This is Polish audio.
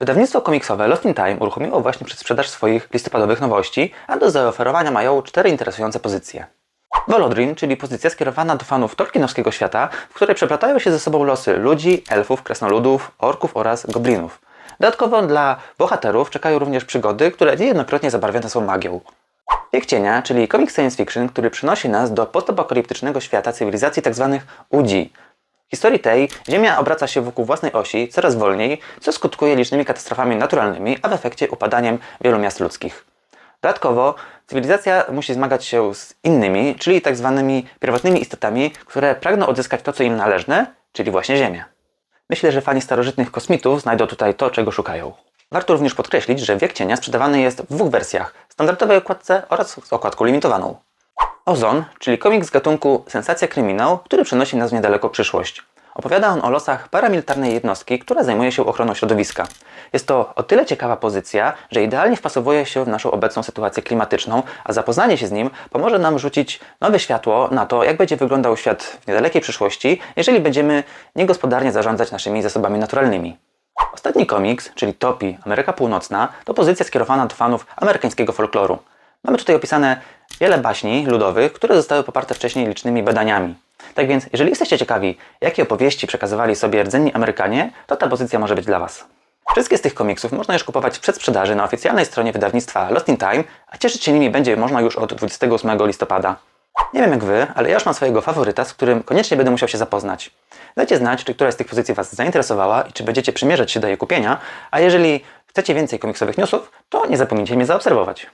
Wydawnictwo komiksowe Lost in Time uruchomiło właśnie przedsprzedaż swoich listopadowych nowości, a do zaoferowania mają cztery interesujące pozycje. Volodrin, czyli pozycja skierowana do fanów tolkienowskiego świata, w której przeplatają się ze sobą losy ludzi, elfów, krasnoludów, orków oraz goblinów. Dodatkowo dla bohaterów czekają również przygody, które niejednokrotnie zabarwione są magią. Wiek Cienia, czyli comic science fiction, który przynosi nas do postapokaliptycznego świata cywilizacji tzw. Udzi. W historii tej Ziemia obraca się wokół własnej osi coraz wolniej, co skutkuje licznymi katastrofami naturalnymi, a w efekcie upadaniem wielu miast ludzkich. Dodatkowo cywilizacja musi zmagać się z innymi, czyli tak zwanymi pierwotnymi istotami, które pragną odzyskać to, co im należne, czyli właśnie Ziemię. Myślę, że fani starożytnych kosmitów znajdą tutaj to, czego szukają. Warto również podkreślić, że Wiek Cienia sprzedawany jest w dwóch wersjach, standardowej okładce oraz z okładką limitowaną. Ozon, czyli komik z gatunku Sensacja Kryminał, który przenosi nas w niedaleko przyszłość. Opowiada on o losach paramilitarnej jednostki, która zajmuje się ochroną środowiska. Jest to o tyle ciekawa pozycja, że idealnie wpasowuje się w naszą obecną sytuację klimatyczną, a zapoznanie się z nim pomoże nam rzucić nowe światło na to, jak będzie wyglądał świat w niedalekiej przyszłości, jeżeli będziemy niegospodarnie zarządzać naszymi zasobami naturalnymi. Ostatni komiks, czyli Topi, Ameryka Północna, to pozycja skierowana do fanów amerykańskiego folkloru. Mamy tutaj opisane wiele baśni ludowych, które zostały poparte wcześniej licznymi badaniami. Tak więc, jeżeli jesteście ciekawi, jakie opowieści przekazywali sobie rdzenni Amerykanie, to ta pozycja może być dla Was. Wszystkie z tych komiksów można już kupować w przedsprzedaży na oficjalnej stronie wydawnictwa Lost in Time, a cieszyć się nimi będzie można już od 28 listopada. Nie wiem jak Wy, ale ja już mam swojego faworyta, z którym koniecznie będę musiał się zapoznać. Dajcie znać, czy któraś z tych pozycji Was zainteresowała i czy będziecie przymierzać się do jej kupienia, a jeżeli chcecie więcej komiksowych newsów, to nie zapomnijcie mnie zaobserwować.